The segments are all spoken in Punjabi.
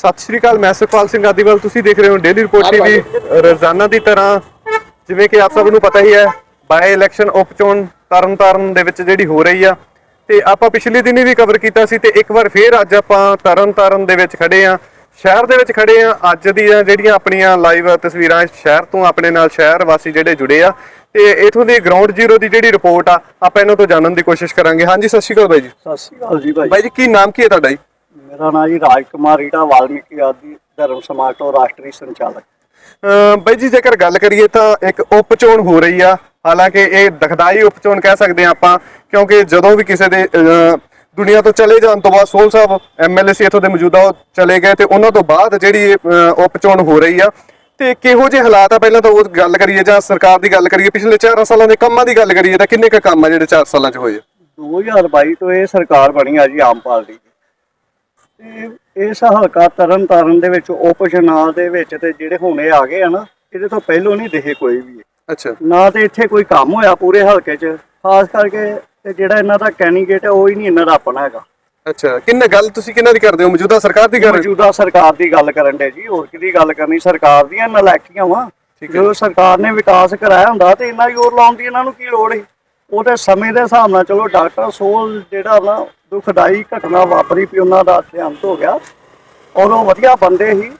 ਸਤਿ ਸ਼੍ਰੀ ਅਕਾਲ ਮੈਂ ਸੁਖਪਾਲ ਸਿੰਘ ਆਦੀਵਾਲ ਤੁਸੀਂ ਦੇਖ ਰਹੇ ਹੋ ਡੇਲੀ ਰਿਪੋਰਟ ਟੀਵੀ ਰੋਜ਼ਾਨਾ ਦੀ ਤਰ੍ਹਾਂ ਜਿਵੇਂ ਕਿ ਆਪ ਸਭ ਨੂੰ ਪਤਾ ਹੀ ਹੈ ਬਾਈ ਇਲੈਕਸ਼ਨ ਉਪ ਚੋਣ ਤਰਨਤਾਰਨ ਦੇ ਵਿੱਚ ਜਿਹੜੀ ਹੋ ਰਹੀ ਆ। ਤੇ ਆਪਾਂ ਪਿਛਲੇ ਦਿਨੀ ਵੀ ਕਵਰ ਕੀਤਾ ਸੀ ਤੇ ਇੱਕ ਵਾਰ ਫੇਰ ਅੱਜ ਆਪਾਂ ਤਰਨਤਾਰਨ ਦੇ ਵਿੱਚ ਖੜੇ ਆ ਸ਼ਹਿਰ ਦੇ ਵਿੱਚ ਖੜੇ ਆ ਅੱਜ ਦੀਆਂ ਜਿਹੜੀਆਂ ਆਪਣੀਆਂ ਲਾਈਵ ਤਸਵੀਰਾਂ ਸ਼ਹਿਰ ਤੋਂ ਆਪਣੇ ਨਾਲ ਸ਼ਹਿਰ ਵਾਸੀ ਜਿਹੜੇ ਜੁੜੇ ਆ। ਤੇ ਇਥੋਂ ਦੀ ਗਰਾਊਂਡ ਜ਼ੀਰੋ ਦੀ ਜਿਹੜੀ ਰਿਪੋਰਟ ਆ ਆਪਾਂ ਇਹਨਾਂ ਤੋਂ ਜਾਣਨ ਦੀ ਕੋਸ਼ਿਸ਼ ਕਰਾਂਗੇ। ਹਾਂਜੀ ਸਤਿ ਸ਼੍ਰੀ ਅਕਾਲ ਬਾਈ ਜੀ। ਸਤਿ ਸ਼੍ਰੀ ਅਕਾਲ ਜੀ ਬਾਈ ਜੀ ਕੀ ਨਾਮ ਕੀ ਹੈ ਤੁਹਾਡਾ ਜੀ? ਮੇਰਾ ਨਾਮ ਜੀ ਰਾਜ ਕੁਮਾਰ ਰੀਟਾ ਵਾਲਮੀਕੀ ਆਦੀ ਧਰਮ ਸਮਾਜ ਤੋਂ ਰਾਸ਼ਟਰੀ ਸੰਚਾਲਕ। ਅਹ ਬਾਈ ਜੀ ਜੇਕਰ ਗੱਲ ਕਰੀਏ ਤਾਂ ਇੱਕ ਉਪ ਚੋਣ ਹੋ ਰਹੀ ਆ। ਹਾਲਾਂਕਿ ਇਹ ਦਖਦਾਈ ਉਪ ਚੋਣ ਕਹਿ ਸਕਦੇ ਆ ਆਪਾਂ ਕਿਉਂਕਿ ਜਦੋਂ ਵੀ ਕਿਸੇ ਦੇ ਅਹ, ਦੁਨੀਆ ਤੋਂ ਚਲੇ ਜਾਣ ਤੋਂ ਬਾਅਦ ਸੋਲ ਸਾਹਿਬ ਐਮਐਲਏ ਸੀ ਇੱਥੋਂ ਦੇ ਮੌਜੂਦਾ ਉਹ ਚਲੇ ਗਏ ਤੇ ਉਹਨਾਂ ਤੋਂ ਬਾਅਦ ਜਿਹੜੀ ਅਹ, ਉਪ ਚੋਣ ਹੋ ਰਹੀ ਆ। ਤੇ ਕਿਹੋ ਜਿਹੇ ਹਾਲਾਤ ਆ ਪਹਿਲਾਂ ਤਾਂ ਉਹ ਗੱਲ ਕਰੀਏ ਜਾਂ ਸਰਕਾਰ ਦੀ ਗੱਲ ਕਰੀਏ ਪਿਛਲੇ 4 ਸਾਲਾਂ ਦੇ ਕੰਮਾਂ ਦੀ ਗੱਲ ਕਰੀਏ ਤਾਂ ਕਿੰਨੇ ਕੁ ਕੰਮ ਆ ਜਿਹੜੇ 4 ਸਾਲਾਂ 'ਚ ਹੋਏ ਆ? 2022 ਤੋਂ ਇਹ ਸਰਕਾਰ ਬਣੀ ਆ ਜੀ ਆਮ ਪਾਰਟੀ ਦੀ। ਤੇ ਇਸ ਹਲਕਾ ਤਰਨ ਤਾਰਨ ਦੇ ਵਿੱਚ ਚੁਣਾਵ ਦੇ ਵਿੱਚ ਤੇ ਜਿਹੜੇ ਹੁਣੇ ਆ ਗਏ ਆ ਨਾ ਇਹਦੇ ਤੋਂ ਪਹਿਲੋਂ ਨਹੀਂ ਦਿਖੇ ਕੋਈ ਵੀ ਅੱਛਾ। ਨਾ ਤੇ ਇੱਥੇ ਕੋਈ ਕੰਮ ਹੋਇਆ ਪੂਰੇ ਹਲਕੇ 'ਚ ਖਾਸ ਕਰਕੇ ਤੇ ਜਿਹੜਾ ਇਹਨਾਂ ਦਾ ਕੈਂਡੀਡੇਟ ਹੈ ਉਹ ਹੀ ਨਹੀਂ ਇਹਨਾਂ ਦਾ ਆਪਣਾ ਹੈਗਾ। ਅੱਛਾ ਕਿੰਨੇ ਗੱਲ ਤੁਸੀਂ ਕਿਹਨਾਂ ਦੀ ਕਰਦੇ ਹੋ? ਮੌਜੂਦਾ ਸਰਕਾਰ ਦੀ ਹੋ? ਮੌਜੂਦਾ ਸਰਕਾਰ ਦੀ ਗੱਲ ਕਰਨ ਦੇ ਜੀ ਹੋਰ ਕਿਹਦੀ ਗੱਲ ਕਰਨੀ? ਸਰਕਾਰ ਦੀਆਂ ਨਲਾਇਕੀਆਂ ਵਾ। ਜਦੋਂ ਸਰਕਾਰ ਨੇ ਵਿਕਾਸ ਕਰਾਇਆ ਹੁੰਦਾ ਤੇ ਇੰਨਾ ਜ਼ੋਰ ਲਾਉਣ ਦੀ ਇਹਨਾਂ ਨੂੰ ਕੀ ਲੋੜ ਹੈ ਉਹ ਤੇ ਸਮੇਂ ਦੇ ਹਿਸਾਬ ਨਾਲ ਚਲੋ ਡਾਕਟਰ ਸੋਲ ਜਿਹੜਾ ਨਾ ਦੁਖਦਾਈ ਘਟਨਾ ਵਾਪਰੀ ਵੀ ਉਹਨਾਂ ਦਾ ਦੇਹਾਂਤ ਹੋ ਗਿਆ ਉਹ ਵਧੀਆ ਬੰਦੇ ਸੀ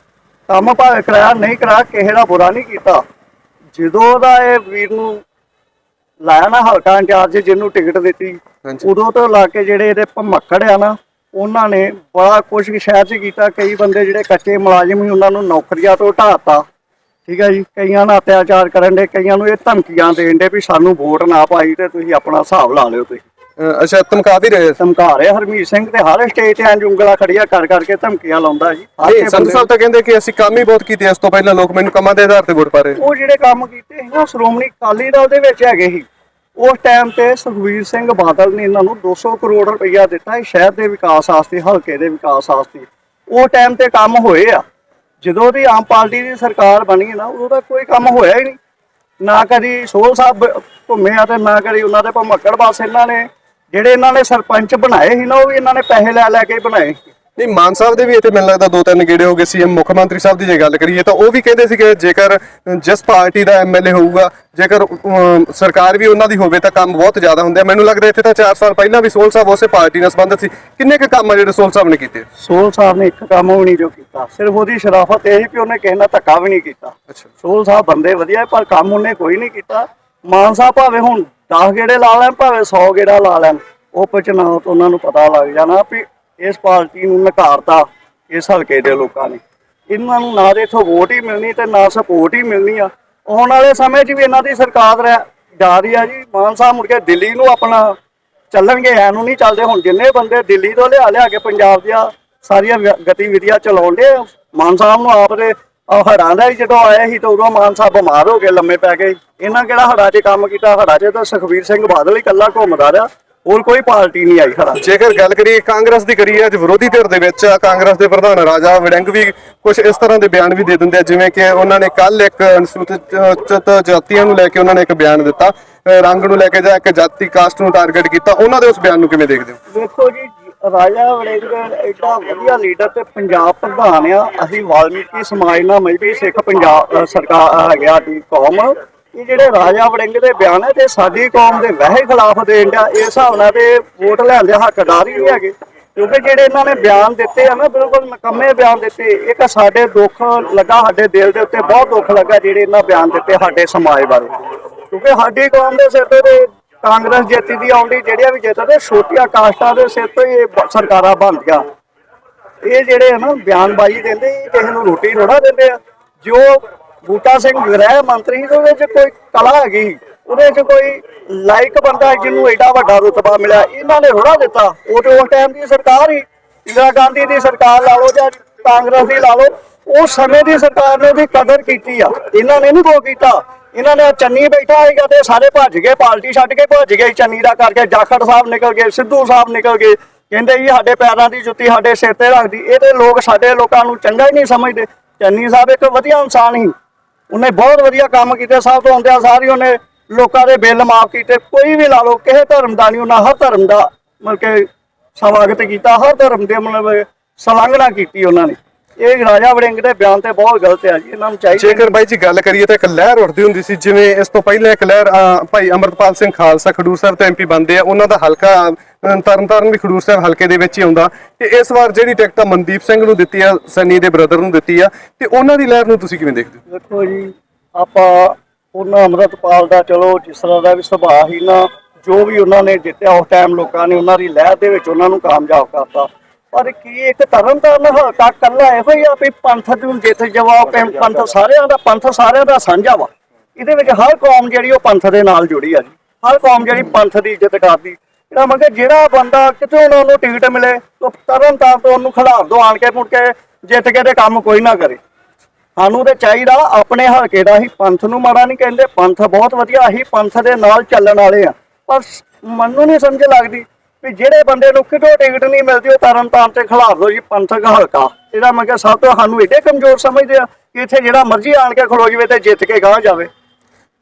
ਕੰਮ ਭਾਵੇਂ ਕਰਾਇਆ ਨਹੀਂ ਕਰਾਇਆ ਕਿਸੇ ਦਾ ਬੁਰਾ ਨਹੀਂ ਕੀਤਾ। ਜਦੋਂ ਦਾ ਇਹ ਵੀਰ ਨੂੰ ਲਾਇਆ ਨਾ ਹਲਕਾ ਇੰਚਾਰਜ ਜਿਹਨੂੰ ਟਿਕਟ ਦਿੱਤੀ। ਉਦੋਂ ਤੋਂ ਲਾ ਕੇ ਜਿਹੜੇ ਇਹਦੇ ਭਮੱਕੜ ਆ ਨਾ ਉਹਨਾਂ ਨੇ ਬੜਾ ਕੁਝ ਸ਼ਹਿਰ 'ਚ ਕੀਤਾ। ਕਈ ਬੰਦੇ ਜਿਹੜੇ ਕੱਚੇ ਮੁਲਾਜ਼ਮ ਸੀ ਉਹਨਾਂ ਨੂੰ ਨੌਕਰੀਆਂ ਤੋਂ ਹਟਾਤਾ ਠੀਕ ਹੈ ਜੀ? ਕਈਆਂ ਨਾਲ ਅਤਿਆਚਾਰ ਕਰਨ ਦੇ ਕਈਆਂ ਨੂੰ ਇਹ ਧਮਕੀਆਂ ਦੇਣ ਦੇ ਵੀ ਸਾਨੂੰ ਵੋਟ ਨਾ ਪਾਈ ਤੇ ਤੁਸੀਂ ਆਪਣਾ ਹਿਸਾਬ ਲਾ ਲਿਓ ਤੁਸੀਂ। ਅੱਛਾ ਧਮਕਾ ਵੀ ਰਹੇ ਧਮਕਾ ਰਿਹਾ ਹਰਮੀਤ ਸਿੰਘ ਤੇ ਹਰ ਸਟੇਜ ਤੇ ਐਂ ਉਂਗਲਾਂ ਖੜੀਆਂ ਕਰ ਕਰਕੇ ਧਮਕੀਆਂ ਲਾਉਂਦਾ ਜੀ। ਨਹੀਂ ਬੰਦੇ- ਸਾਹਿਬ ਤਾਂ ਕਹਿੰਦੇ ਕਿ ਅਸੀਂ ਕੰਮ ਹੀ ਬਹੁਤ ਕੀਤੇ ਇਸ ਤੋਂ ਪਹਿਲਾਂ ਲੋਕ ਮੈਨੂੰ ਕੰਮਾਂ ਦੇ ਆਧਾਰ ਤੇ ਵੋਟ ਪਾ ਰਹੇ ਉਹ ਜਿਹੜੇ ਕੰਮ ਕੀਤੇ ਸੀ ਸ਼੍ਰੋਮਣੀ ਅਕਾਲੀ ਦਲ ਦੇ ਵਿੱਚ ਹੈਗੇ ਸੀ। ਉਸ ਟਾਈਮ ਤੇ ਸੁਖਬੀਰ ਸਿੰਘ ਬਾਦਲ ਨੇ ਇਹਨਾਂ ਨੂੰ 200 ਕਰੋੜ ਰੁਪਈਆ ਦਿੱਤਾ ਸੀ ਸ਼ਹਿਰ ਦੇ ਵਿਕਾਸ ਵਾਸਤੇ ਹਲਕੇ ਦੇ ਵਿਕਾਸ ਵਾਸਤੇ। ਉਹ ਟਾਈਮ ਤੇ ਕੰਮ ਹੋਏ ਆ। ਜਦੋਂ ਦੀ ਆਮ ਪਾਰਟੀ ਦੀ ਸਰਕਾਰ ਬਣੀ ਨਾ ਉਦੋਂ ਦਾ ਕੋਈ ਕੰਮ ਹੋਇਆ ਹੀ ਨਹੀਂ। ਨਾ ਕਦੀ ਸੋਹਲ ਸਾਹਿਬ ਘੁੰਮੇ ਆ ਤੇ ਨਾ ਕਦੀ ਉਹਨਾਂ ਦੇ ਭਮੱਕੜ ਬਸ ਇਹਨਾਂ ਨੇ ਜਿਹੜੇ ਇਹਨਾਂ ਨੇ ਸਰਪੰਚ ਬਣਾਏ ਸੀ ਨਾ ਉਹ ਵੀ ਇਹਨਾਂ ਨੇ ਪੈਸੇ ਲੈ ਲੈ ਕੇ ਬਣਾਏ। ਨਹੀਂ ਮਾਨ ਸਾਹਿਬ ਦੇ ਵੀ ਇੱਥੇ ਮੈਨੂੰ ਲੱਗਦਾ ਦੋ ਤਿੰਨ ਗੇੜੇ ਹੋ ਗਏ ਸੀਐਮ ਮੁੱਖ ਮੰਤਰੀ ਸਾਹਿਬ ਦੀ ਜੇ ਗੱਲ ਕਰੀਏ ਤਾਂ ਉਹ ਵੀ ਕਹਿੰਦੇ ਸੀ ਕਿ ਜੇਕਰ ਜਿਸ ਪਾਰਟੀ ਦਾ ਐਮਐਲਏ ਹੋਊਗਾ ਜੇਕਰ ਸਰਕਾਰ ਵੀ ਉਹਨਾਂ ਦੀ ਹੋਵੇ ਤਾਂ ਕੰਮ ਬਹੁਤ ਜ਼ਿਆਦਾ ਹੁੰਦੇ ਆ। ਮੈਨੂੰ ਲੱਗਦਾ ਇੱਥੇ ਤਾਂ 4 ਸਾਲ ਪਹਿਲਾਂ ਵੀ ਸੋਲ ਸਾਹਿਬ ਉਸੇ ਪਾਰਟੀ ਨਾਲ ਸੰਬੰਧਿਤ ਸੀ। ਕਿੰਨੇ ਕੁ ਕੰਮ ਆ ਜਿਹੜੇ ਸੋਲ ਸਾਹਿਬ ਨੇ ਕੀਤੇ? ਸੋਹਲ ਸਾਹਿਬ ਨੇ ਇੱਕ ਕੰਮ ਵੀ ਨਹੀਂ ਜੋ ਕੀਤਾ। ਸਿਰਫ ਉਹਦੀ ਸ਼ਰਾਫਤ ਇਹ ਕਿ ਉਹਨੇ ਕਿਸੇ ਨਾਲ ਧੱਕਾ ਵੀ ਨਹੀਂ ਕੀਤਾ। ਅੱਛਾ। ਸੋਹਲ ਸਾਹਿਬ ਬੰਦੇ ਵਧੀਆ ਪਰ ਕੰਮ ਉਹਨੇ ਕੋਈ ਨਹੀਂ ਕੀਤਾ। ਮਾਨਸਾ ਭਾਵੇਂ ਹੁਣ 10 ਗੇੜੇ ਲਾ ਲੈਣ, ਭਾਵੇਂ 100 ਗੇੜਾ ਲਾ ਲੈਣ ਉਪ ਚੁਣਾਵ ਤੋਂ ਉਹਨਾਂ ਨੂੰ ਪਤਾ ਲੱਗ ਜਾਣਾ ਵੀ ਇਸ ਪਾਰਟੀ ਨੂੰ ਨਕਾਰਤਾ, ਇਸ ਹਲਕੇ ਦੇ ਲੋਕਾਂ ਨੇ। ਇਹਨਾਂ ਨੂੰ ਨਾ ਦੇ ਇਥੋਂ ਵੋਟ ਹੀ ਮਿਲਣੀ ਤੇ ਨਾ ਸਪੋਰਟ ਹੀ ਮਿਲਣੀ ਆ। ਆਉਣ ਵਾਲੇ ਸਮੇਂ 'ਚ ਵੀ ਇਹਨਾਂ ਦੀ ਸਰਕਾਰ ਰਹਿ- ਜਾ ਰਹੀ ਆ ਜੀ। ਮਾਨ ਸਾਹਿਬ ਮੁੜ ਕੇ ਦਿੱਲੀ ਨੂੰ ਆਪਣਾ ਚੱਲਣਗੇ ਐ ਨੂੰ ਨਹੀਂ ਚੱਲਦੇ। ਹੁਣ ਜਿੰਨੇ ਬੰਦੇ ਦਿੱਲੀ ਤੋਂ ਲਿਆ ਲਿਆ ਕੇ ਪੰਜਾਬ ਦੀਆਂ ਸਾਰੀਆਂ ਗਤੀਵਿਧੀਆਂ ਚਲਾਉਂਦੇ ਆ, ਮਾਨ ਸਾਹਿਬ ਨੂੰ ਆਪ ਦੇ ਆਹ ਹੜਾਂ ਦਾ ਹੀ ਜਦੋਂ ਆਇਆ ਸੀ ਤਾਂ ਉਦੋਂ ਮਾਨ ਸਾਹਿਬ ਬਿਮਾਰ ਹੋ ਗਏ ਲੰਮੇ ਪੈ ਗਏ। ਇਹਨਾਂ ਕਿਹੜਾ ਹੜਾਂ 'ਚ ਕੰਮ ਕੀਤਾ? ਹੜਾਂ 'ਚ ਤਾਂ ਸੁਖਬੀਰ ਸਿੰਘ ਬਾਦਲ ਹੀ ਇਕੱਲਾ ਘੁੰਮਦਾ ਰਿਹਾ। ਹੋਰ ਕੋਈ ਪਾਰਟੀ ਨਹੀਂ ਆਈ ਹੜਾਂ 'ਚ। ਜੇਕਰ ਗੱਲ ਕਰੀਏ ਕਾਂਗਰਸ ਦੀ ਕਰੀਏ ਅੱਜ ਵਿਰੋਧੀ ਧਿਰ ਦੇ ਵਿੱਚ ਕਾਂਗਰਸ ਦੇ ਪ੍ਰਧਾਨ ਰਾਜਾ ਵੜਿੰਗ ਵੀ ਕੁਝ ਇਸ ਤਰ੍ਹਾਂ ਦੇ ਬਿਆਨ ਵੀ ਦੇ ਦਿੰਦੇ ਆ ਜਿਵੇਂ ਕਿ ਉਹਨਾਂ ਨੇ ਕੱਲ ਇੱਕ ਅਨੁਸੂਚਿਤ ਜਾਤੀਆਂ ਨੂੰ ਲੈ ਕੇ ਉਹਨਾਂ ਨੇ ਇੱਕ ਬਿਆਨ ਦਿੱਤਾ ਰੰਗ ਨੂੰ ਲੈ ਕੇ ਜਾਂ ਇੱਕ ਜਾਤੀ ਕਾਸਟ ਨੂੰ ਟਾਰਗੇਟ ਕੀਤਾ। ਉਹਨਾਂ ਦੇ ਉਸ ਬਿਆਨ ਨੂੰ ਕਿਵੇਂ ਦੇਖਦੇ ਹੋ? ਦੇਖੋ ਜੀ ਰਾਜਾ ਵੜਿੰਗ ਐਡਾ ਵਧੀਆ ਲੀਡਰ ਤੇ ਪੰਜਾਬ ਪ੍ਰਧਾਨ ਆ। ਅਸੀਂ ਵਾਲਮੀਕੀ ਸਮਾਜ ਨਾਲ ਮੈਂ ਸਿੱਖ ਪੰਜਾਬ ਸਰਕਾਰ ਹੈਗਾ ਸਾਡੀ ਕੌਮ। ਇਹ ਜਿਹੜੇ ਰਾਜਾ ਵੜਿੰਗ ਦੇ ਬਿਆਨ ਹੈ ਤੇ ਸਾਡੀ ਕੌਮ ਦੇ ਵਹਿ ਖਿਲਾਫ ਦੇਣ ਦਾ ਇਸ ਹਿਸਾਬ ਨਾਲ ਤੇ ਵੋਟ ਲੈਣ ਦੇ ਹੱਕਦਾਰ ਹੀ ਨਹੀਂ ਹੈਗੇ। ਕਿਉਂਕਿ ਜਿਹੜੇ ਇਹਨਾਂ ਨੇ ਬਿਆਨ ਦਿੱਤੇ ਆ ਨਾ, ਬਿਲਕੁਲ ਨਕੰਮੇ ਬਿਆਨ ਦਿੱਤੇ। ਇੱਕ ਸਾਡੇ ਦੁੱਖ ਲੱਗਾ, ਸਾਡੇ ਦਿਲ ਦੇ ਉੱਤੇ ਬਹੁਤ ਦੁੱਖ ਲੱਗਾ ਜਿਹੜੇ ਇਹਨਾਂ ਬਿਆਨ ਦਿੱਤੇ ਸਾਡੇ ਸਮਾਜ ਬਾਰੇ। ਕਿਉਂਕਿ ਸਾਡੀ ਕੌਮ ਦੇ ਸਿਰ ਤੇ ਕਾਂਗਰਸ ਜਿੱਤੀ ਦੀ ਆਉਂਦੀ ਜਿਹੜੀਆਂ ਵੀ ਜਿੱਤਦੇ ਛੋਟੀਆਂ ਕਾਸਟਾਂ ਦੇ ਸਿਰ ਤੋਂ ਹੀ ਇਹ ਸਰਕਾਰਾਂ ਬਣਦੀਆਂ। ਇਹ ਜਿਹੜੇ ਆ ਬਿਆਨਬਾਜ਼ੀ ਦਿੰਦੇ ਕਿਸੇ ਨੂੰ ਰੋਟੀ ਥੋੜਾ ਦਿੰਦੇ ਆ। ਜੋ ਬੂਟਾ ਸਿੰਘ ਗ੍ਰਹਿ ਮੰਤਰੀ ਸੀ, ਉਹਦੇ ਕੋਈ ਕਲਾ ਹੈਗੀ। ਉਹਦੇ 'ਚ ਕੋਈ ਲਾਇਕ ਬੰਦਾ ਜਿਹਨੂੰ ਐਡਾ ਵੱਡਾ ਰੁਤਬਾ ਮਿਲਿਆ। ਇਹਨਾਂ ਨੇ ਥੋੜਾ ਦਿੱਤਾ। ਉਹ ਤੇ ਉਸ ਟਾਈਮ ਦੀ ਸਰਕਾਰ ਹੀ ਇੰਦਰਾ ਗਾਂਧੀ ਦੀ ਸਰਕਾਰ ਲਾ ਲਓ ਜਾਂ ਕਾਂਗਰਸ ਦੀ ਲਾ ਲਓ। ਉਸ ਸਮੇਂ ਦੀ ਸਰਕਾਰ ਨੇ ਉਹਦੀ ਕਦਰ ਕੀਤੀ ਆ। ਇਹਨਾਂ ਨੇ ਨਹੀਂ ਕੋ ਕੀਤਾ। ਇਹਨਾਂ ਨੇ ਚੰਨੀ ਬੈਠਾ ਹੈਗਾ ਤੇ ਸਾਰੇ ਭੱਜ ਗਏ ਪਾਰਟੀ ਛੱਡ ਕੇ ਭੱਜ ਗਏ, ਚੰਨੀ ਦਾ ਕਰਕੇ ਜਾਖੜ ਸਾਹਿਬ ਨਿਕਲ ਗਏ, ਸਿੱਧੂ ਸਾਹਿਬ ਨਿਕਲ ਗਏ। ਕਹਿੰਦੇ ਜੀ ਸਾਡੇ ਪੈਰਾਂ ਦੀ ਜੁੱਤੀ ਸਾਡੇ ਸਿਰ ਤੇ ਰੱਖਦੀ, ਇਹ ਤੇ ਲੋਕ ਸਾਡੇ ਲੋਕਾਂ ਨੂੰ ਚੰਗਾ ਹੀ ਨਹੀਂ ਸਮਝਦੇ। ਚੰਨੀ ਸਾਹਿਬ ਇੱਕ ਵਧੀਆ ਇਨਸਾਨ ਸੀ। ਉਹਨੇ ਬਹੁਤ ਵਧੀਆ ਕੰਮ ਕੀਤੇ, ਸਭ ਤੋਂ ਆਉਂਦਿਆਂ ਸਾਰੀ ਉਹਨੇ ਲੋਕਾਂ ਦੇ ਬਿੱਲ ਮਾਫ ਕੀਤੇ। ਕੋਈ ਵੀ ਲਾ ਲਓ, ਕਿਸੇ ਧਰਮ ਦਾ ਨਹੀਂ, ਉਹਨਾਂ ਹਰ ਧਰਮ ਦਾ ਮਤਲਬ ਕਿ ਸਵਾਗਤ ਕੀਤਾ, ਹਰ ਧਰਮ ਦੇ ਮਤਲਬ ਸਲਾਘਣਾ ਕੀਤੀ ਉਹਨਾਂ ਨੇ। ਇਹ ਰਾਜਾ ਵੜਿੰਗ ਦੇ ਬਿਆਨ ਤੇ ਬਹੁਤ ਗਲਤ ਹੈ ਜੀ ਇਹਨਾਂ ਨੂੰ ਚਾਹੀਦਾ ਜੇਕਰ ਬਾਈ ਜੀ ਗੱਲ ਕਰੀਏ ਤਾਂ ਇੱਕ ਲਹਿਰ ਉੱਠਦੀ ਹੁੰਦੀ ਸੀ ਜਿਵੇਂ ਇਸ ਤੋਂ ਪਹਿਲਾਂ ਇੱਕ ਲਹਿਰ ਭਾਈ ਅਮਰਪਾਲ ਸਿੰਘ ਖਾਲਸਾ ਖਡੂਰ ਸਾਹਿਬ ਤੋਂ ਐਮਪੀ ਬਣਦੇ ਆ ਉਹਨਾਂ ਦਾ ਹਲਕਾ ਤਰਨਤਾਰਨ ਵੀ ਖਡੂਰ ਸਾਹਿਬ ਹਲਕੇ ਦੇ ਵਿੱਚ ਹੀ ਆਉਂਦਾ। ਤੇ ਇਸ ਵਾਰ ਜਿਹੜੀ ਟਿਕਟ ਮਨਦੀਪ ਸਿੰਘ ਨੂੰ ਦਿੱਤੀ ਆ ਸਨੀ ਦੇ ਬ੍ਰਦਰ ਨੂੰ ਦਿੱਤੀ ਆ ਤੇ ਉਹਨਾਂ ਦੀ ਲਹਿਰ ਨੂੰ ਤੁਸੀਂ ਕਿਵੇਂ ਦੇਖਦੇ ਹੋ? ਦੇਖੋ ਜੀ ਆਪਾਂ ਉਹਨਾਂ ਅੰਮ੍ਰਿਤਪਾਲ ਦਾ ਚਲੋ ਜਿਸ ਤਰ੍ਹਾਂ ਦਾ ਵੀ ਸੁਭਾਅ ਹੀ ਨਾ ਜੋ ਵੀ ਉਹਨਾਂ ਨੇ ਜਿੱਤਿਆ ਉਸ ਟਾਈਮ ਲੋਕਾਂ ਨੇ ਉਹਨਾਂ ਦੀ ਲਹਿਰ ਦੇ ਵਿੱਚ ਉਹਨਾਂ ਨੂੰ ਕਾਮਯਾਬ ਕਰਤਾ। ਪਰ ਕੀ ਇੱਕ ਤਰਨਤਾਰਨ ਹਲਕਾ ਕੱਲਾ ਇਹੋ ਹੀ ਆ ਵੀ ਪੰਥ ਨੂੰ ਜਿੱਤ ਜਵਾਬ ਪੰਥ ਸਾਰਿਆਂ ਦਾ ਪੰਥ ਸਾਰਿਆਂ ਦਾ ਸਾਂਝਾ ਵਾ। ਇਹਦੇ ਵਿੱਚ ਹਰ ਕੌਮ ਜਿਹੜੀ ਉਹ ਪੰਥ ਦੇ ਨਾਲ ਜੁੜੀ ਆ ਜੀ। ਹਰ ਕੌਮ ਜਿਹੜੀ ਪੰਥ ਦੀ ਇੱਜ਼ਤ ਕਰਦੀ। ਜਿਹੜਾ ਮੈਂ ਕਿਹਾ ਜਿਹੜਾ ਬੰਦਾ ਕਿਤੇ ਉਹਨਾਂ ਨੂੰ ਟਿਕਟ ਮਿਲੇ ਉਹ ਤਰਨਤਾਰਨ ਤੋਂ ਉਹਨੂੰ ਖਿਲਾਰ ਦੋ ਆਣ ਕੇ ਮੁੜ ਕੇ ਜਿੱਤ ਕੇ ਤੇ ਕੰਮ ਕੋਈ ਨਾ ਕਰੇ। ਸਾਨੂੰ ਤੇ ਚਾਹੀਦਾ ਆਪਣੇ ਹਲਕੇ ਦਾ ਹੀ ਪੰਥ ਨੂੰ ਮਾੜਾ ਨਹੀਂ ਕਹਿੰਦੇ ਪੰਥ ਬਹੁਤ ਵਧੀਆ ਹੀ ਪੰਥ ਦੇ ਨਾਲ ਚੱਲਣ ਵਾਲੇ ਆ। ਪਰ ਮੈਨੂੰ ਨਹੀਂ ਸਮਝ ਲੱਗਦੀ ਵੀ ਜਿਹੜੇ ਬੰਦੇ ਨੂੰ ਕਿਤੋਂ ਟਿਕਟ ਨਹੀਂ ਮਿਲਦੀ ਉਹ ਤਰਨ ਤਾਰਨ ਤੇ ਖਿਲਾਰ ਦੋ ਜੀ ਪੰਥਕ ਹਲਕਾ। ਇਹਦਾ ਮੈਂ ਕਿਹਾ ਸਭ ਤੋਂ ਸਾਨੂੰ ਏਡੇ ਕਮਜ਼ੋਰ ਸਮਝਦੇ ਆ ਕਿ ਇੱਥੇ ਜਿਹੜਾ ਮਰਜ਼ੀ ਆਣ ਕੇ ਖਲੋ ਜਵੇ ਤੇ ਜਿੱਤ ਕੇ ਗਾਂ ਜਾਵੇ।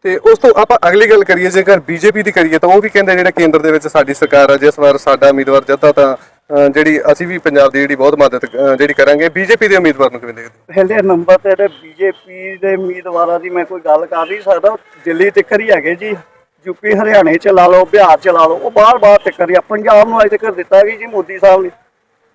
ਤੇ ਉਸ ਤੋਂ ਆਪਾਂ ਅਗਲੀ ਗੱਲ ਕਰੀਏ ਜੇਕਰ ਬੀਜੇਪੀ ਦੀ ਕਰੀਏ ਤਾਂ ਉਹ ਵੀ ਕਹਿੰਦੇ ਜਿਹੜਾ ਕੇਂਦਰ ਦੇ ਵਿੱਚ ਸਾਡੀ ਸਰਕਾਰ ਆ ਜਿਸ ਵਾਰ ਸਾਡਾ ਉਮੀਦਵਾਰ ਜਿੱਤਾ ਤਾਂ ਜਿਹੜੀ ਅਸੀਂ ਵੀ ਪੰਜਾਬ ਦੀ ਜਿਹੜੀ ਬਹੁਤ ਮਦਦ ਜਿਹੜੀ ਕਰਾਂਗੇ ਬੀਜੇਪੀ ਦੇ ਉਮੀਦਵਾਰ ਨੂੰ ਕਿਵੇਂ ਦੇਖਦੇ? ਪਹਿਲੇ ਨੰਬਰ ਤੇ ਤੇ ਬੀਜੇਪੀ ਦੇ ਉਮੀਦਵਾਰਾਂ ਦੀ ਮੈਂ ਕੋਈ ਗੱਲ ਕਰ ਨਹੀਂ ਸਕਦਾ ਦਿੱਲੀ ਤੱਕ ਹੀ ਹੈਗੇ ਜੀ। ਯੂਪੀ ਹਰਿਆਣੇ ਚ ਲਾ ਲਓ ਬਿਹਾਰ ਚ ਲਾ ਲਓ ਉਹ ਬਾਹਰ ਬਾਹਰ ਤੱਕ ਹੀ ਆ ਪੰਜਾਬ ਨੂੰ ਅਜੇ ਤੱਕ ਦਿੱਤਾ ਵੀ ਜੀ ਮੋਦੀ ਸਾਹਿਬ ਨੇ।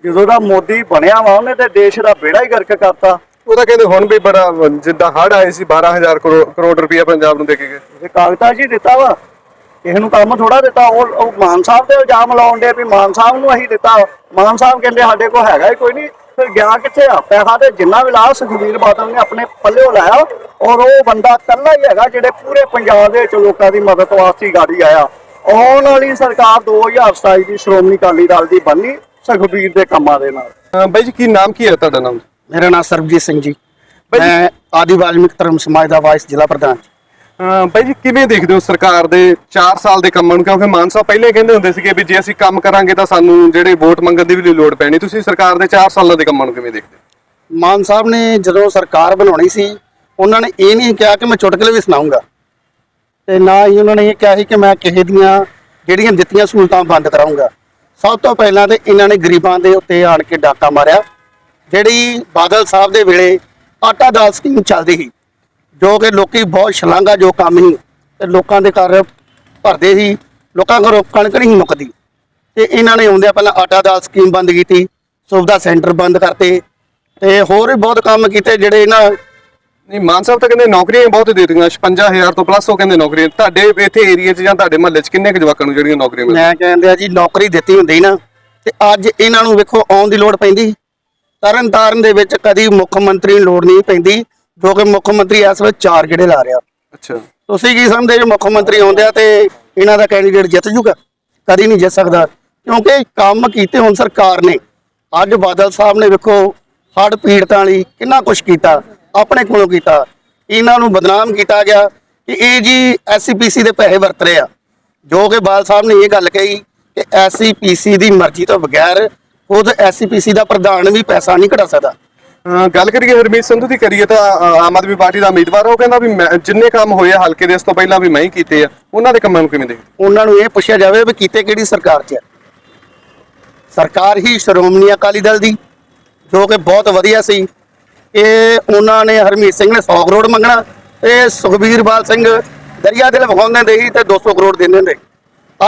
ਜਦੋਂ ਦਾ ਮੋਦੀ ਬਣਿਆ ਵਾ ਉਹਨੇ ਤੇ ਦੇਸ਼ ਦਾ ਬੇੜਾ ਹੀ ਗਰਕ ਕਰਤਾ। ਉਹ ਤਾਂ ਕਹਿੰਦੇ ਹੁਣ ਵੀ ਬੜਾ ਜਿੱਦਾਂ ਹੜ ਆਏ ਸੀ 12000 ਕਰੋ- ਕਰੋੜ ਰੁਪਇਆ ਪੰਜਾਬ ਨੂੰ ਦੇ ਕੇ ਗਏ। ਇਹ ਕਾਗਜ਼ਾਂ 'ਚ ਹੀ ਦਿੱਤਾ ਵਾ। ਕਿਸੇ ਨੂੰ ਕੰਮ ਥੋੜਾ ਦਿੱਤਾ ਉਹ ਮਾਨ ਸਾਹਿਬ ਤੇ ਇਲਜ਼ਾਮ ਲਾਉਣ ਦੇ ਵੀ ਮਾਨ ਸਾਹਿਬ ਨੂੰ ਅਸੀਂ ਦਿੱਤਾ। ਮਾਨ ਸਾਹਿਬ ਕਹਿੰਦੇ ਸਾਡੇ ਕੋਲ ਹੈਗਾ ਹੀ ਕੋਈ ਨਹੀਂ। ਫਿਰ ਗਿਆ ਕਿੱਥੇ ਆ? ਪੈਸਾ ਤੇ ਜਿੰਨਾ ਵੀ ਲਾ ਸੁਖਬੀਰ ਬਾਦਲ ਨੇ ਆਪਣੇ ਪੱਲਿਓ ਲਾਇਆ ਔਰ ਉਹ ਬੰਦਾ ਕੱਲਾ ਹੀ ਹੈਗਾ ਜਿਹੜੇ ਪੂਰੇ ਪੰਜਾਬ ਦੇ ਵਿੱਚ ਲੋਕਾਂ ਦੀ ਮਦਦ ਵਾਸਤੇ ਗਾੜੀ ਆਇਆ। ਆਉਣ ਵਾਲੀ ਸਰਕਾਰ 2027 ਦੀ ਸ਼੍ਰੋਮਣੀ ਅਕਾਲੀ ਦਲ ਦੀ ਬਣਨੀ ਸੁਖਬੀਰ ਦੇ ਕੰਮਾਂ ਦੇ ਨਾਲ। ਬਾਈ ਜੀ ਕੀ ਨਾਮ ਕੀ ਹੈ ਤੁਹਾਡਾ ਨਾਮ? ਮੇਰਾ ਨਾਮ ਸਰਬਜੀਤ ਸਿੰਘ ਜੀ। ਮੈਂ ਆਦੀ ਵਾਲਮੀਕ ਧਰਮ ਸਮਾਜ ਦਾ ਵਾਇਸ ਜ਼ਿਲ੍ਹਾ ਪ੍ਰਧਾਨ ਜੀ। ਬਾਈ ਜੀ, ਕਿਵੇਂ ਦੇਖਦੇ ਹੋ ਸਰਕਾਰ ਦੇ 4 ਸਾਲ ਦੇ ਕੰਮਾਂ ਨੂੰ ਕਿਉਂਕਿ ਮਾਨ ਸਾਹਿਬ ਪਹਿਲੇ ਕਹਿੰਦੇ ਹੁੰਦੇ ਸੀਗੇ ਵੀ ਜੇ ਅਸੀਂ ਕੰਮ ਕਰਾਂਗੇ ਤਾਂ ਸਾਨੂੰ ਜਿਹੜੇ ਵੋਟ ਮੰਗਣ ਦੀ ਵੀ ਲੋੜ ਪੈਣੀ ਤੁਸੀਂ ਸਰਕਾਰ ਦੇ 4 ਸਾਲਾਂ ਦੇ ਕੰਮਾਂ ਨੂੰ ਕਿਵੇਂ ਦੇਖਦੇ ਹੋ? ਮਾਨ ਸਾਹਿਬ ਨੇ ਜਦੋਂ ਸਰਕਾਰ ਬਣਾਉਣੀ ਸੀ, ਉਹਨਾਂ ਨੇ ਇਹ ਨਹੀਂ ਕਿਹਾ ਕਿ ਮੈਂ ਚੁਟਕਲੇ ਵੀ ਸੁਣਾਉਂਗਾ ਤੇ ਨਾ ਹੀ ਉਹਨਾਂ ਨੇ ਇਹ ਕਿਹਾ ਸੀ ਕਿ ਮੈਂ ਕਿਸੇ ਦੀਆਂ ਜਿਹੜੀਆਂ ਦਿੱਤੀਆਂ ਸਹੂਲਤਾਂ ਬੰਦ ਕਰਾਉਂਗਾ ਸਭ ਤੋਂ ਪਹਿਲਾਂ ਤੇ ਇਹਨਾਂ ਨੇ ਗਰੀਬਾਂ ਦੇ ਉੱਤੇ ਆਣ ਕੇ ਡਾਕਾ ਮਾਰਿਆ ਜਿਹੜੀ ਬਾਦਲ ਸਾਹਿਬ ਦੇ ਵੇਲੇ ਆਟਾ ਦਾਲ ਸਕੀਮ ਚੱਲਦੀ ਸੀ ਜੋ ਕਿ ਲੋਕੀ ਬਹੁਤ ਸ਼ਲਾਘਾ ਜੋ ਕੰਮ ਸੀ ਤੇ ਲੋਕਾਂ ਦੇ ਘਰ ਭਰਦੇ ਸੀ ਲੋਕਾਂ ਕੋਲ ਕਣਕ ਨਹੀਂ ਮੁੱਕਦੀ। ਤੇ ਇਹਨਾਂ ਨੇ ਆਉਂਦਿਆਂ ਪਹਿਲਾਂ ਆਟਾ ਦਾਲ ਸਕੀਮ ਬੰਦ ਕੀਤੀ ਸੁਵਿਧਾ ਸੈਂਟਰ ਬੰਦ ਕਰਤੇ ਤੇ ਹੋਰ ਵੀ ਬਹੁਤ ਕੰਮ ਕੀਤੇ ਜਿਹੜੇ ਇਹਨਾਂ ਨਹੀਂ ਮਾਨ ਸਾਹਿਬ ਤਾਂ ਕਹਿੰਦੇ ਨੌਕਰੀਆਂ ਬਹੁਤ ਦੇ ਦਿੱਤੀਆਂ 55000 ਤੋਂ ਪਲੱਸ ਉਹ ਕਹਿੰਦੇ ਨੌਕਰੀਆਂ। ਤੁਹਾਡੇ ਇੱਥੇ ਏਰੀਆ 'ਚ ਜਾਂ ਤੁਹਾਡੇ ਮਹੱਲੇ 'ਚ ਕਿੰਨੇ ਕੁ ਜਵਾਕਾਂ ਨੂੰ ਜਿਹੜੀਆਂ ਨੌਕਰੀਆਂ ਮੈਂ ਕਹਿੰਦੇ ਆ ਜੀ ਨੌਕਰੀ ਦਿੱਤੀ ਹੁੰਦੀ ਨਾ ਤੇ ਅੱਜ ਇਹਨਾਂ ਨੂੰ ਵੇਖੋ ਆਉਣ ਦੀ ਲੋੜ ਪੈਂਦੀ। ਤਰਨ ਤਾਰਨ ਦੇ ਵਿੱਚ ਕਦੀ ਮੁੱਖ ਮੰਤਰੀ ਨੂੰ ਲੋੜ ਨਹੀਂ ਪੈਂਦੀ ਜੋ ਕਿ ਮੁੱਖ ਮੰਤਰੀ ਇਸ ਵੇਲੇ ਚਾਰ ਜਿਹੜੇ ਲਾ ਰਿਹਾ। ਅੱਛਾ। ਤੁਸੀਂ ਕੀ ਸਮਝਦੇ ਜੇ ਮੁੱਖ ਮੰਤਰੀ ਆਉਂਦੇ ਆ ਤੇ ਇਹਨਾਂ ਦਾ ਕੈਂਡੀਡੇਟ ਜਿੱਤ ਜੂਗਾ? ਕਦੀ ਨਹੀਂ ਜਿੱਤ ਸਕਦਾ। ਕਿਉਂਕਿ ਕੰਮ ਕੀਤੇ ਹੁਣ ਸਰਕਾਰ ਨੇ। ਅੱਜ ਬਾਦਲ ਸਾਹਿਬ ਨੇ ਵੇਖੋ ਹੜ੍ਹ ਪੀੜਤਾਂ ਲਈ ਕਿੰਨਾ ਕੁਝ ਕੀਤਾ ਆਪਣੇ ਕੋਲੋਂ ਕੀਤਾ। ਇਹਨਾਂ ਨੂੰ ਬਦਨਾਮ ਕੀਤਾ ਗਿਆ ਕਿ ਇਹ ਜੀ ਐਸਸੀਪੀਸੀ ਦੇ ਪੈਸੇ ਵਰਤ ਰਹੇ ਆ। ਜੋ ਕਿ ਬਾਦਲ ਸਾਹਿਬ ਨੇ ਇਹ ਗੱਲ ਕਹੀ ਕਿ ਐਸਸੀਪੀਸੀ ਦੀ ਮਰਜ਼ੀ ਤੋਂ ਬਗੈਰ ਖੁਦ ਐਸਸੀਪੀਸੀ ਦਾ ਪ੍ਰਧਾਨ ਵੀ ਪੈਸਾ ਨਹੀਂ ਕਢਾ ਸਕਦਾ। ਗੱਲ ਕਰੀਏ ਹਰਮੀਤ ਸੰਧੂ ਦੀ ਕਰੀਏ ਤਾਂ ਆਮ ਆਦਮੀ ਪਾਰਟੀ ਦਾ ਉਮੀਦਵਾਰ ਉਹ ਕਹਿੰਦਾ ਵੀ ਮੈਂ- ਜਿੰਨੇ ਕੰਮ ਹੋਏ ਆ ਹਲਕੇ ਦੇ, ਇਸ ਤੋਂ ਪਹਿਲਾਂ ਵੀ ਮੈਂ ਹੀ ਕੀਤੇ ਆ। ਉਹਨਾਂ ਦੇ ਕੰਮਾਂ ਨੂੰ ਕਿਵੇਂ ਦੇਖਦੇ? ਉਹਨਾਂ ਨੂੰ ਇਹ ਪੁੱਛਿਆ ਜਾਵੇ ਵੀ ਕੀਤੇ ਕਿਹੜੀ ਸਰਕਾਰ 'ਚ ਹੈ ਸਰਕਾਰ ਹੀ ਸ਼੍ਰੋਮਣੀ ਅਕਾਲੀ ਦਲ ਦੀ, ਜੋ ਕਿ ਬਹੁਤ ਵਧੀਆ ਸੀ। ਇਹ ਉਹਨਾਂ ਨੇ ਹਰਮੀਤ ਸਿੰਘ ਨੇ 100 ਕਰੋੜ ਮੰਗਣਾ, ਤੇ ਸੁਖਬੀਰ ਬਾਲ ਸਿੰਘ ਦਰਿਆ ਦਿਲ ਵਿਖਾਉਂਦੇ ਦੇ ਹੀ ਤੇ 200 ਕਰੋੜ ਦਿੰਦੇ ਹੁੰਦੇ।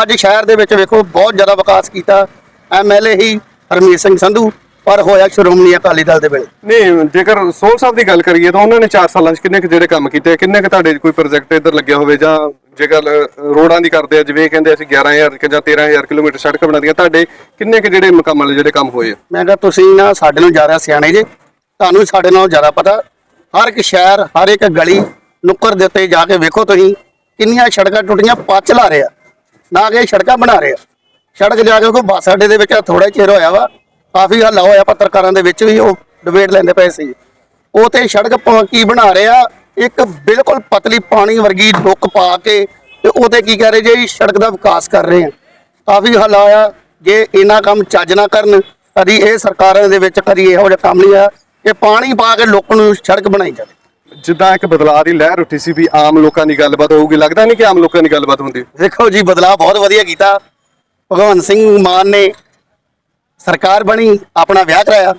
ਅੱਜ ਸ਼ਹਿਰ ਦੇ ਵਿੱਚ ਵੇਖੋ, ਬਹੁਤ ਜ਼ਿਆਦਾ ਵਿਕਾਸ ਕੀਤਾ। ਐਮਐਲਏ ਹੀ ਹਰਮੀਤ ਸਿੰਘ ਸੰਧੂ। ਪਰ ਹੋਇਆ ਸ਼੍ਰੋਮਣੀ ਅਕਾਲੀ ਦਲ ਦੇ ਵੇਲੇ। ਨਹੀਂ ਜੇਕਰ ਸੋਲ ਸਾਹਿਬ ਦੀ ਗੱਲ ਕਰੀਏ ਤਾਂ ਉਹਨਾਂ ਨੇ 4 ਸਾਲਾਂ 'ਚ ਕਿੰਨੇ ਕੁ ਜਿਹੜੇ ਕੰਮ ਕੀਤੇ? ਕਿੰਨੇ ਕੁ ਤੁਹਾਡੇ ਕੋਈ ਪ੍ਰੋਜੈਕਟ ਇੱਧਰ ਲੱਗਿਆ ਹੋਵੇ ਜਾਂ ਜੇਕਰ ਰੋਡਾਂ ਦੀ ਕਰਦੇ ਆ ਜਿਵੇਂ ਕਹਿੰਦੇ ਅਸੀਂ 11000 ਕਿ ਜਾਂ 13000 ਕਿਲੋਮੀਟਰ ਸੜਕ ਬਣਾ ਦੀਆਂ ਤੁਹਾਡੇ ਕਿੰਨੇ ਕੁ ਜਿਹੜੇ ਮੁਕੰਮਲ ਵਾਲੇ ਜਿਹੜੇ ਕੰਮ ਹੋਏ ਮੈਂ ਕਿਹਾ ਤੁਸੀਂ ਨਾ ਸਾਡੇ ਨਾਲੋਂ ਜ਼ਿਆਦਾ ਸਿਆਣੇ ਜੇ ਤੁਹਾਨੂੰ ਵੀ ਸਾਡੇ ਨਾਲੋਂ ਜ਼ਿਆਦਾ ਪਤਾ। ਹਰ ਇੱਕ ਸ਼ਹਿਰ ਹਰ ਇੱਕ ਗਲੀ ਨੁੱਕਰ ਦੇ ਉੱਤੇ ਜਾ ਕੇ ਵੇਖੋ ਤੁਸੀਂ ਕਿੰਨੀਆਂ ਸੜਕਾਂ ਟੁੱਟੀਆਂ ਪੱਚ ਲਾ ਰਹੇ ਆ। ਨਾ ਕਿ ਸੜਕਾਂ ਬਣਾ ਰਹੇ ਆ। ਸੜਕ ਜਾ ਕੇ ਕੋਈ ਬੱਸ ਅੱਡੇ ਦੇ ਵਿੱਚ ਥੋੜਾ ਚਿਰ ਹੋਇਆ ਵਾ ਕਾਫੀ ਹੱਲਾ ਹੋਇਆ ਪੱਤਰਕਾਰਾਂ ਦੇ ਵਿੱਚ ਵੀ ਉਹ ਡਿਬੇਟ ਲੈਂਦੇ ਪਏ ਸੀ। ਉਹ ਤੇ ਸੜਕ ਕੀ ਬਣਾ ਰਹੇ ਇੱਕ ਬਿਲਕੁਲ ਪਤਲੀ ਪਾਣੀ ਵਰਗੀ ਲੁੱਕ ਪਾ ਕੇ ਤੇ ਉਹ ਤੇ ਕੀ ਕਰ ਰਹੇ ਜੇ ਸੜਕ ਦਾ ਵਿਕਾਸ ਕਰ ਰਹੇ ਆ। ਕਾਫੀ ਹੱਲ ਆਇਆ ਜੇ ਇਹਨਾਂ ਕੰਮ ਚੱਜ ਨਾ ਕਰਨ ਕਦੀ ਇਹ ਸਰਕਾਰਾਂ ਦੇ ਵਿੱਚ ਕਦੀ ਇਹੋ ਜਿਹਾ ਕੰਮ ਨਹੀਂ ਆ ਕਿ ਪਾਣੀ ਪਾ ਕੇ ਲੋਕਾਂ ਨੂੰ ਸੜਕ ਬਣਾਈ ਜਾਵੇ। ਜਿੱਦਾਂ ਇੱਕ ਬਦਲਾਅ ਦੀ ਲਹਿਰ ਉੱਠੀ ਸੀ ਵੀ ਆਮ ਲੋਕਾਂ ਦੀ ਗੱਲਬਾਤ ਹੋਊਗੀ ਲੱਗਦਾ ਨਹੀਂ ਕਿ ਆਮ ਲੋਕਾਂ ਦੀ ਗੱਲਬਾਤ ਹੁੰਦੀ? ਦੇਖੋ ਜੀ ਬਦਲਾਅ ਬਹੁਤ ਵਧੀਆ ਕੀਤਾ। ਭਗਵੰਤ ਸਿੰਘ ਮਾਨ ਨੇ ਸਰਕਾਰ ਬਣੀ ਆਪਣਾ ਵਿਆਹ ਕਰਾਇਆ।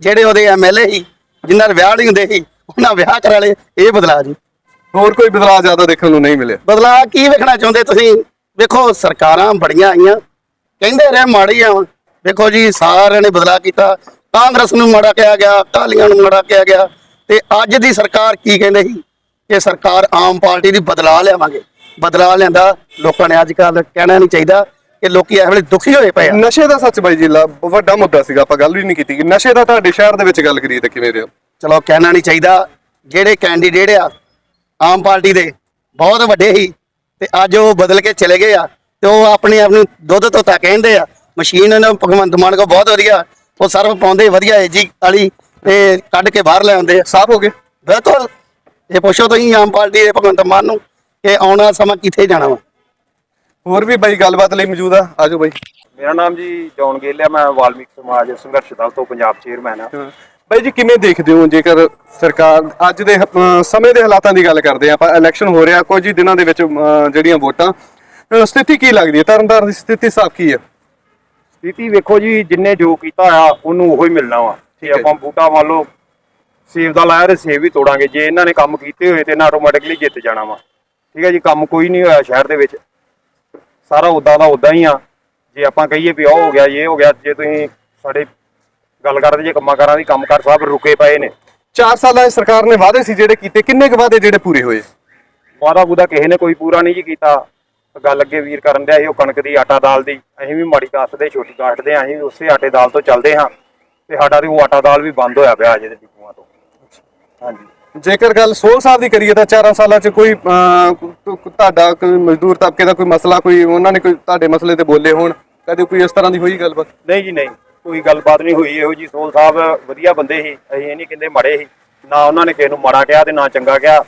ਜਿਹੜੇ ਉਹਦੇ ਐਮਐਲਏ ਸੀ ਜਿਨ੍ਹਾਂ ਦੇ ਵਿਆਹ ਨਹੀਂ ਹੁੰਦੇ ਸੀ ਉਹਨਾਂ ਵਿਆਹ ਕਰਾ ਲਏ ਇਹ ਬਦਲਾਅ ਜੀ। ਹੋਰ ਕੋਈ ਬਦਲਾਅ ਜ਼ਿਆਦਾ ਦੇਖਣ ਨੂੰ ਨਹੀਂ ਮਿਲਿਆ? ਬਦਲਾਅ ਕੀ ਵੇਖਣਾ ਚਾਹੁੰਦੇ ਤੁਸੀਂ? ਵੇਖੋ ਸਰਕਾਰਾਂ ਬੜੀਆਂ ਆਈਆਂ। ਕਹਿੰਦੇ ਰਹੇ ਮਾੜੀਆਂ ਵਾਂ। ਵੇਖੋ ਜੀ ਸਾਰਿਆਂ ਨੇ ਬਦਲਾਅ ਕੀਤਾ। ਕਾਂਗਰਸ ਨੂੰ ਮਾੜਾ ਕਿਹਾ ਗਿਆ ਅਕਾਲੀਆਂ ਨੂੰ ਮਾੜਾ ਕਿਹਾ ਗਿਆ। ਤੇ ਅੱਜ ਦੀ ਸਰਕਾਰ ਕੀ ਕਹਿੰਦੇ ਸੀ? ਕਿ ਸਰਕਾਰ ਆਮ ਪਾਰਟੀ ਦੀ ਬਦਲਾਅ ਲਿਆਵਾਂਗੇ। ਬਦਲਾਅ ਲਿਆਂਦਾ ਲੋਕਾਂ ਨੇ ਅੱਜ ਕੱਲ ਕਹਿਣਾ ਨਹੀਂ ਚਾਹੀਦਾ। ਕਿ ਲੋਕੀ ਇਸ ਵੇਲੇ ਦੁਖੀ ਹੋਏ ਪਏ ਆ। ਨਸ਼ੇ ਦਾ ਸੱਚ ਬਾਈ ਜੀ ਲਾ ਵੱਡਾ ਮੁੱਦਾ ਸੀਗਾ ਆਪਾਂ ਗੱਲ ਵੀ ਨਹੀਂ ਕੀਤੀ ਕਿ ਨਸ਼ੇ ਦਾ ਤੁਹਾਡੇ ਸ਼ਹਿਰ ਦੇ ਵਿੱਚ ਗੱਲ ਕਰੀਏ ਤਾਂ ਕਿਵੇਂ ਰਿਹਾ? ਚਲੋ ਕਹਿਣਾ ਨਹੀਂ ਚਾਹੀਦਾ। ਜਿਹੜੇ ਕੈਂਡੀਡੇਟ ਆ ਆਮ ਪਾਰਟੀ ਦੇ ਬਹੁਤ ਵੱਡੇ ਸੀ ਤੇ ਅੱਜ ਉਹ ਬਦਲ ਕੇ ਚਲੇ ਗਏ ਆ ਤੇ ਉਹ ਆਪਣੇ ਆਪ ਨੂੰ ਦੁੱਧ ਤੋਤਾ ਕਹਿੰਦੇ ਆ। ਮਸ਼ੀਨ ਇਹਨਾਂ ਭਗਵੰਤ ਮਾਨ ਕੋ ਬਹੁਤ ਵਧੀਆ ਉਹ ਸਰਵ ਪਾਉਂਦੇ ਵਧੀਆ ਏਜੀ ਵਾਲੀ ਤੇ ਕੱਢ ਕੇ ਬਾਹਰ ਲੈ ਆਉਂਦੇ ਆ। ਸਾਫ਼ ਹੋ ਗਏ? ਬਿਲਕੁਲ। ਇਹ ਪੁੱਛੋ ਤੁਸੀਂ ਆਮ ਪਾਰਟੀ ਦੇ ਭਗਵੰਤ ਮਾਨ ਨੂੰ ਕਿ ਆਉਣਾ ਸਮਾਂ ਕਿੱਥੇ ਜਾਣਾ ਵਾ? ਹੋਰ ਵੀ ਬਾਈ ਗੱਲਬਾਤ ਲਈ ਮੌਜੂਦ ਆ। ਆਜੋ ਬਾਈ। ਮੇਰਾ ਨਾਮ ਜੀ ਜੌਨ ਗਿੱਲ ਹੈ ਮੈਂ ਵਾਲਮੀਕ ਸਮਾਜ ਸੰਘਰਸ਼ ਦਲ ਤੋਂ ਪੰਜਾਬ ਚੇਅਰਮੈਨ ਹਾਂ। ਬਾਈ ਜੀ ਕਿਵੇਂ ਦੇਖਦੇ ਹੋ ਜੇਕਰ ਸਰਕਾਰ ਅੱਜ ਦੇ ਸਮੇਂ ਦੇ ਹਾਲਾਤਾਂ ਦੀ ਗੱਲ ਕਰਦੇ ਆ ਆਪਾਂ ਇਲੈਕਸ਼ਨ ਹੋ ਰਿਹਾ ਕੁਝ ਹੀ ਦਿਨਾਂ ਦੇ ਵਿੱਚ ਜਿਹੜੀਆਂ ਵੋਟਾਂ ਸਥਿਤੀ ਕੀ ਲੱਗਦੀ ਹੈ? ਤਰਨਤਾਰਨ ਦੀ ਸਥਿਤੀ ਸਾਫ਼ ਕੀ ਹੈ? ਸਥਿਤੀ ਵੇਖੋ ਜੀ ਜਿੰਨੇ ਜੋ ਕੀਤਾ ਆ ਉਹਨੂੰ ਉਹੀ ਮਿਲਣਾ ਵਾ। ਜੇ ਆਪਾਂ ਬੂਟਾ ਮੰਨ ਲਓ ਸੇਬ ਦਾ ਲਾਇਆ ਤੇ ਸੇਬ ਵੀ ਤੋੜਾਂਗੇ। ਜੇ ਇਹਨਾਂ ਨੇ ਕੰਮ ਕੀਤੇ ਹੋਏ ਤੇ ਇਹਨਾਂ ਆਟੋਮੈਟਿਕਲੀ ਜਿੱਤ ਜਾਣਾ ਵਾ। ਠੀਕ ਹੈ ਜੀ ਕੰਮ ਕੋਈ ਨਹੀਂ ਹੋਇਆ ਸ਼ਹਿਰ ਦੇ ਵਿੱਚ। ਸਾਰਾ ਉਦਾਂ ਦਾ ਉਦਾਂ ਹੀ ਆ। ਜੇ ਆਪਾਂ ਕਹੀਏ ਵੀ ਉਹ ਹੋ ਗਿਆ ਇਹ ਹੋ ਗਿਆ ਜੇ ਤੁਸੀਂ ਸਾਡੇ ਗੱਲ ਕਰਦੇ ਜੇ ਕੰਮਾਂ ਕਾਰਾਂ ਦੀ ਕੰਮ ਕਰ ਸਭ ਰੁਕੇ ਪਏ ਨੇ। 4 ਸਾਲਾਂ 'ਚ ਸਰਕਾਰ ਨੇ ਵਾਅਦੇ ਸੀ ਜਿਹੜੇ ਕੀਤੇ ਕਿੰਨੇ ਕੁ ਵਾਅਦੇ ਜਿਹੜੇ ਪੂਰੇ ਹੋਏ? ਵਾਦਾ ਬੂਦਾ ਕਿਸੇ ਨੇ ਕੋਈ ਪੂਰਾ ਨਹੀਂ ਜੀ ਕੀਤਾ। ਗੱਲ ਅੱਗੇ ਵੀਰ ਕਰਨ ਡਿਆ ਸੀ ਉਹ ਕਣਕ ਦੀ ਆਟਾ ਦਾਲ ਦੀ। ਅਸੀਂ ਵੀ ਮਾੜੀ ਕਾਸਟ ਛੋਟੀ ਕਾਸਟ ਦੇ ਅਸੀਂ ਵੀ ਉਸੇ ਆਟੇ ਦਾਲ ਤੋਂ ਚੱਲਦੇ ਹਾਂ। ਤੇ ਸਾਡਾ ਤੇ ਉਹ ਆਟਾ ਦਾਲ ਵੀ ਬੰਦ ਹੋਇਆ ਪਿਆ ਅਜੇ ਦੇ ਡਿਪੂਆਂ ਤੋਂ। ਹਾਂਜੀ। ਜੇਕਰ ਗੱਲ ਸੋਲ ਸਾਹਿਬ ਦੀ ਕਰੀਏ ਤਾਂ 4 ਸਾਲਾਂ 'ਚ ਕੋਈ ਤੁਹਾਡਾ ਕੋਈ ਮਜ਼ਦੂਰ ਤਬਕੇ ਦਾ ਕੋਈ ਮਸਲਾ ਕੋਈ ਉਹਨਾਂ ਨੇ ਕੋਈ ਤੁਹਾਡੇ ਮਸਲੇ ਤੇ ਬੋਲੇ ਹੋਣ? ਕਦੇ ਕੋਈ ਇਸ ਤਰ੍ਹਾਂ ਦੀ ਹੋਈ ਗੱਲਬਾਤ? ਨਹੀਂ ਜੀ ਨਹੀਂ। ਕੋਈ ਗੱਲਬਾਤ ਨਹੀਂ ਹੋਈ। ਇਹੋ ਜੀ ਸੋਲ ਸਾਹਿਬ ਵਧੀਆ ਬੰਦੇ ਸੀ। ਅਸੀਂ ਇਹ ਨਹੀਂ ਕਹਿੰਦੇ ਮਾੜੇ ਸੀ। ਨਾ ਉਹਨਾਂ ਨੇ ਕਿਸੇ ਨੂੰ ਮਾੜਾ ਕਿਹਾ ਤੇ ਨਾ ਚੰਗਾ ਕਿਹਾ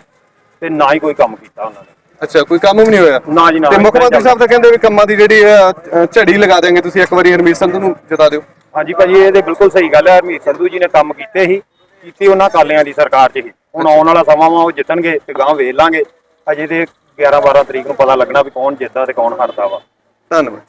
ਤੇ ਨਾ ਹੀ ਕੋਈ ਕੰਮ ਕੀਤਾ ਉਹਨਾਂ ਨੇ। ਅੱਛਾ ਕੋਈ ਕੰਮ ਵੀ ਨਹੀਂ ਹੋਇਆ? ਨਾ ਜੀ ਨਾ। ਤੇ ਮੁੱਖ ਮੰਤਰੀ ਸਾਹਿਬ ਤਾਂ ਕਹਿੰਦੇ ਵੀ ਕੰਮਾਂ ਦੀ ਜਿਹੜੀ ਝੜੀ ਲਗਾ ਦੇਣਗੇ ਤੁਸੀਂ ਇੱਕ ਵਾਰੀ ਹਰਮੀਤ ਸੰਧੂ ਨੂੰ ਜਿਤਾ ਦਿਓ। ਹਾਂਜੀ ਭਾਜੀ ਇਹ ਤੇ ਬਿਲਕੁਲ ਸਹੀ ਗੱਲ ਹੈ। ਹਰਮੀਤ ਸੰਧੂ ਜੀ ਨੇ ਕੰਮ ਕੀਤੇ ਸੀ। ਕੀਤੇ ਉਹਨਾਂ ਕਾਲਿਆਂ ਦੀ ਸਰਕਾਰ 'ਚ ਹੀ। ਹੁਣ ਆਉਣ ਵਾਲਾ ਸਮਾਂ ਵਾ, ਉਹ ਜਿੱਤਣਗੇ ਤੇ ਗਾਂ ਵੇਖ ਲਾਂਗੇ। ਅਜੇ ਤੇ 11 12 ਤਰੀਕ ਨੂੰ ਪਤਾ ਲੱਗਣਾ ਵੀ ਕੌਣ ਜਿੱਤਦਾ ਤੇ ਕੌਣ ਹਾਰਦਾ ਵਾ। ਧੰਨਵਾਦ